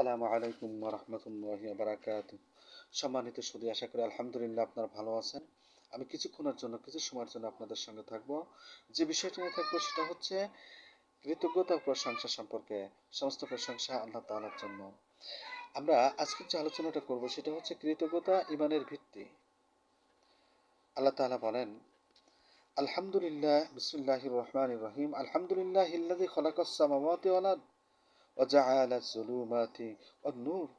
আসসালামু আলাইকুম রহমতুল্লাহ বারাকাত সম্মানিত সুদী, আশা করি আলহামদুলিল্লাহ আপনারা ভালো আছেন। আমি কিছুক্ষণের জন্য, কিছু সময়ের জন্য আপনাদের সঙ্গে থাকব। যে বিষয়টি নিয়ে থাকব সেটা হচ্ছে কৃতজ্ঞতা প্রশংসা সম্পর্কে, সমস্ত প্রশংসা আল্লাহ তাআলার জন্য। আমরা আজকের যে আলোচনাটা করব সেটা হচ্ছে কৃতজ্ঞতা ইমানের ভিত্তি। আল্লাহ তাআলা বলেন, আলহামদুলিল্লাহ বিসমুল্লাহ রহমান রহিম। আলহামদুলিল্লাহ ইল্লাদি খলাকাস সামাওয়াতি ওয়াল আরদ। وجعل الظلمات والنور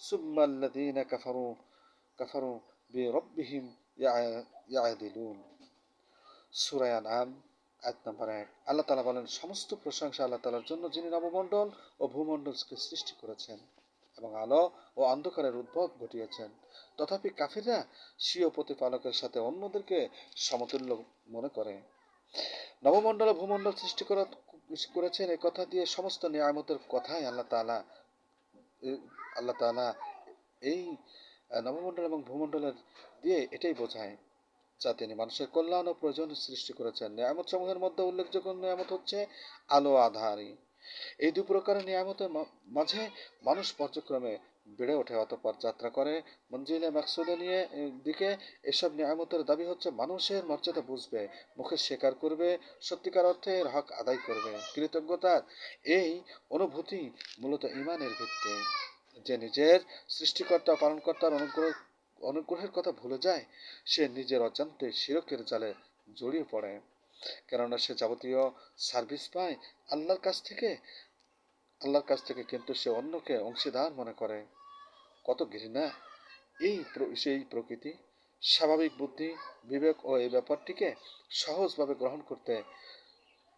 ثم الذين كفروا كفروا بربهم يعدلون সুরায় আনাম এক নম্বর এক আল্লাহ তালা বলেন সমস্ত প্রশংসা আল্লাহ তালার জন্য যিনি নবমণ্ডল ও ভূমণ্ডলকে সৃষ্টি করেছেন এবং আলো ও অন্ধকারের উদ্ভব ঘটিয়েছেন তথাপি কাফিররা স্বীয় প্রতিপালকের সাথে অন্যদেরকে সমতুল্য মনে করে নবমণ্ডল ও ভূমণ্ডল সৃষ্টি করা করেছেন এ কথা দিয়ে সমস্ত নিয়ামতের কথাই আল্লাহ তালা আল্লাহ তালা এই নবমণ্ডল এবং ভূমণ্ডলের দিয়ে এটাই বোঝায়। যা তিনি মানুষের কল্যাণ ও প্রয়োজন সৃষ্টি করেছেন। নিয়ামত সমূহের মধ্যে উল্লেখযোগ্য নিয়ামত হচ্ছে আলো আধারী। এই দু প্রকারের নিয়ামতের মাঝে মানুষ পর্যক্রমে বেড়ে ওঠে, অতপর যাত্রা করে। মঞ্জিলে ম্যাকসুদে নিয়ে দিকে এসব নিয়ামতের দাবি হচ্ছে, মানুষের মর্যাদা বুঝবে, মুখে স্বীকার করবে, সত্যিকার অর্থে এর হক আদায় করবে। কৃতজ্ঞতার এই অনুভূতি মূলত ইমানের ভিত্তি যে নিজের সৃষ্টিকর্তা, পালনকর্তার অনুগ্রহ, অনুগ্রহের কথা ভুলে যায়, সে নিজের অজান্তে শিরকের জালে জড়িয়ে পড়ে। কেননা সে যাবতীয় সার্ভিস পায় আল্লাহর কাছ থেকে। আল্লাহর কাছ থেকে কিন্তু সে অন্যকে অংশীদার মনে করে। কত ঘৃণা। এই সেই প্রকৃতি, স্বাভাবিক বুদ্ধি, বিবেক ও এই ব্যাপারটিকে সহজভাবে গ্রহণ করতে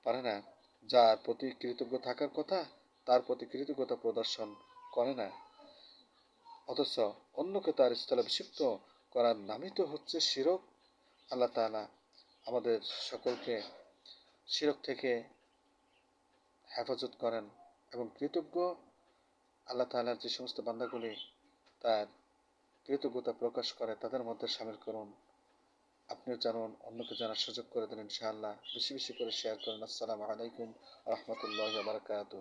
পারে না। যার প্রতি কৃতজ্ঞ থাকার কথা, তার প্রতি কৃতজ্ঞতা প্রদর্শন করে না। অথচ অন্যকে তার স্থলে অভিষিক্ত করার নামই তো হচ্ছে শিরক। আল্লাহ তালা আমাদের সকলকে শিরক থেকে হেফাজত করেন এবং কৃতজ্ঞ আল্লাহ তালার যে সমস্ত বান্দাগুলি তার কৃতজ্ঞতা প্রকাশ করে, তাদের মধ্যে সামিল করুন। আপনিও জানুন, অন্যকে জানার সুযোগ করে দিন ইনশাআল্লাহ। বেশি বেশি করে শেয়ার করুন। আসসালামু আলাইকুম রহমতুল্লাহ বারকাত